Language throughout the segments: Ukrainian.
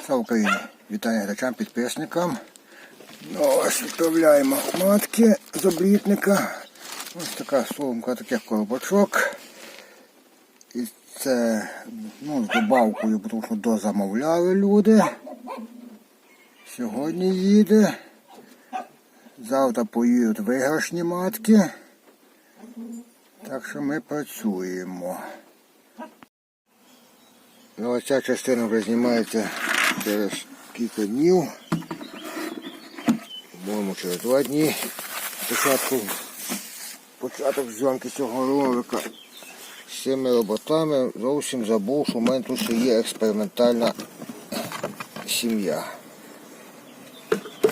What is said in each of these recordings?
Слава Україні! Вітання глядачам, підписникам. Ну, ось відправляємо матки з облітника. Ось така сумка, такий коробочок. І це ну, з добавкою, тому що дозамовляли люди. Сьогодні їде. Завтра поїдуть виграшні матки. Так що ми працюємо. Ну, ця частина вже знімається через кілька днів. По-моєму, через два дні. Початку, початок зйомки цього ролика. З цими роботами зовсім забув, що в мене тут ще є експериментальна сім'я.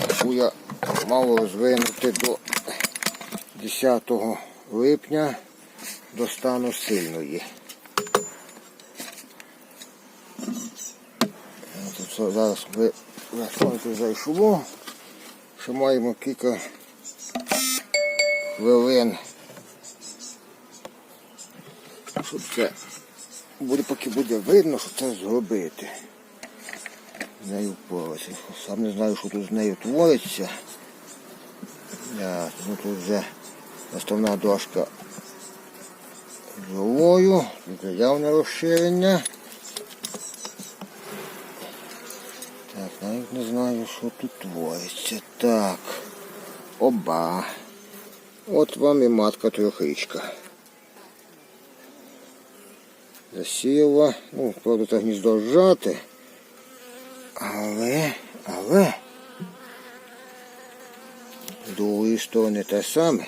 Яку я мав розвинути до 10 липня до стану сильної. Зараз ви вже сонце зайшло. Ще маємо кілька хвилин. Щоб це буде, поки буде видно, що це зробити. З нею впоралася. Сам не знаю, що тут з нею твориться. Я, ну, тут вже основна дошка живою, тут явне розширення. не знаю, що тут твориться. Так. Оба. От вам і матка трьохрічка. Засіяла. Ну, правда, це гніздо зжати. Але, але. З другої сторони те саме.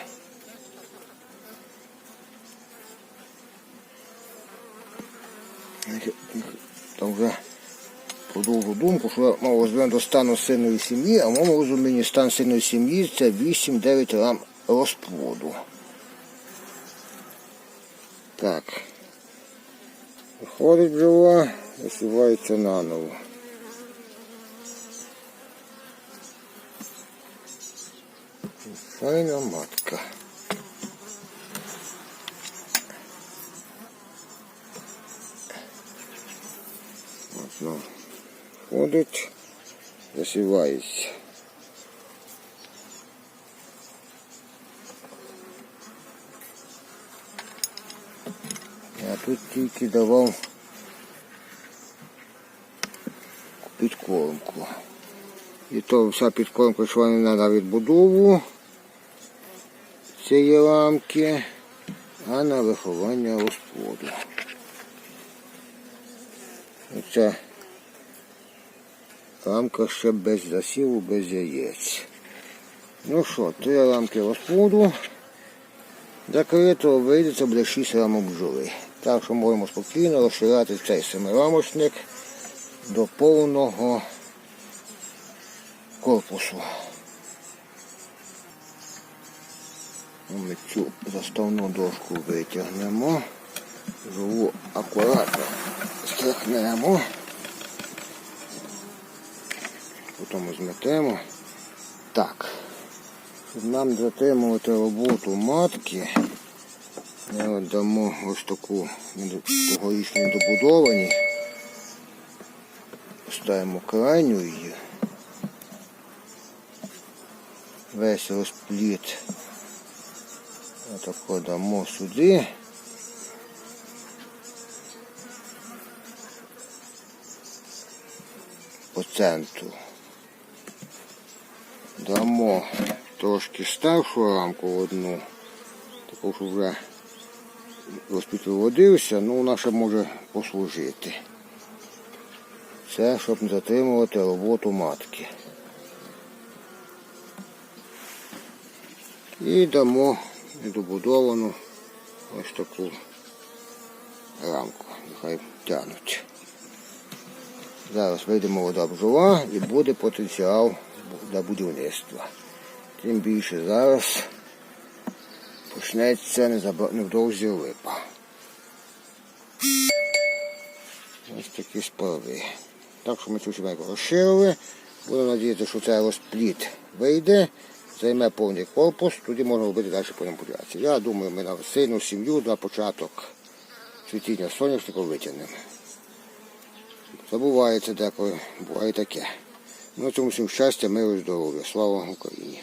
Там вже продовжу думку, що розвинути до стану сильної сім'ї, а в моєму розумінні стан сильної сім'ї це 8-9 рам розплоду. Так. Виходить бджола, висівається наново. Файна матка. От, ну, ходить, засівається. Я тут тільки давав підкормку. І то вся підкормка йшла не на відбудову цієї ламки, а на виховання розплоду. Оця рамка ще без засіву, без яєць. Ну що, три рамки розплоду. Закрито вийдеться буде 6 рамок бджоли. Так що можемо спокійно розширяти цей семирамочник до повного корпусу. Ми цю заставну дошку витягнемо, живу акуратно стряхнемо, потім зметемо. Так, нам затримувати роботу матки, ми дамо ось таку тогорічну добудовані, ставимо крайню її, весь розпліт отако дамо сюди. По центру. Дамо трошки старшу рамку одну, таку що вже розпіт виводився, ну вона ще може послужити. Це щоб не затримувати роботу матки. І дамо недобудовану ось таку рамку. Нехай тягнуть. Зараз вийде молода бджола і буде потенціал для будівництва. Тим більше зараз почнеться невдовзі липа. Ось такі справи. Так що ми цю сімейку розширили. Буду надіятися, що цей розпліт вийде, займе повний корпус, тоді можна робити далі по маніпуляції. Я думаю, ми на сильну сім'ю на початок цвітіння соняшника витягнемо. Забувається деколи, буває таке. Ну, цьому всім щастя, миру, здоров'я. Слава Україні!